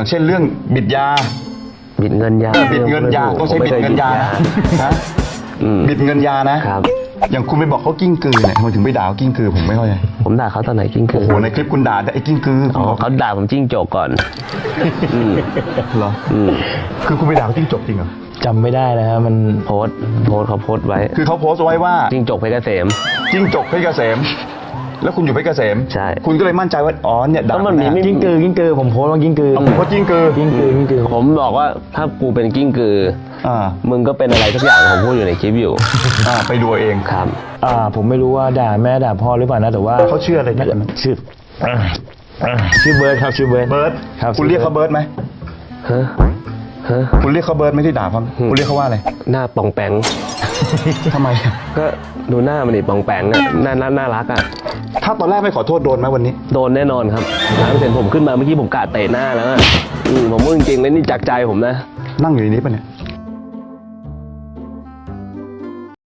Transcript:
อย่างเช่นเรื่องบิดยา บิดเงินยาเออบิดเงินยาต้องใช้บิดเงินยานะฮะอืมบิดเงินยานะครับอย่างคุณไปบอกเขากิ้งกือเนี่ยทำไมถึงไปด่าเขากิ้งกือผมไม่เข้าใจผมด่าเขาตอนไหนกิ้งกืโอ้โหในคลิปคุณด่าไอ้กิ้งกืออ๋อเขาด่าผมจิ้งจกก่อนอืมเหรออืมคือคุณไปด่าเขาจิ้งจกจริงเหรอจำไม่ได้แล้วฮะมันโพสต์โพสต์เขาโพสต์ไว้ คือเขาโพสต์ไว้ว่าจิ้งจกเพชรเกษมจิ้งจกเพชรเกษม แล้วคุณอยู่เพชรเกษมใช่ คุณก็เลยมั่นใจว่าอ๋อเนี่ยด่าก็มันมีไม่ กิ้งกือกิ้งกือผมโพสต์ว่ากิ้งกือเอาผมว่ากิ้งกือ กิ้งกือกิ้งกือผมบอกว่าถ้ากูเป็นกิ้งกืออ่า มึงก็เป็นอะไรสักอย่างผมพูดอยู่ในคลิปอยู่ อ่าไปดูเอาเอง ครับ อ่าผมไม่รู้ว่าด่าแม่ด่าพ่อหรือเปล่านะแต่ว่าเขาชื่ออะไรนะชื่ออ่าอ่าชื่อเบิร์ดครับชื่อเบิร์ดเบิร์ดครับคุณเรียกเขาเบิร์ดไหมฮะ ฮะ คุณเรียกเขาเบิร์ดไม่ได้ด่าเขาคุณเรียกเขาว่าอะไร หน้าปองแปง ทำไมก็ดูหน้ามันดิปองแปงอะน่าน่าน่ารักอะถ้าตอนแรกไม่ขอโทษโดนไหมวันนี้ โดนแน่นอนครับร้านเปอร์เซ็นต์ผมขึ้นมาเมื่อกี้ผมกาดเตะหน้าแล้วอะอืมผมพูดจริงๆเลยนี่จากใจผมนะ นั่งอยู่ในนี้ปะเนี่ย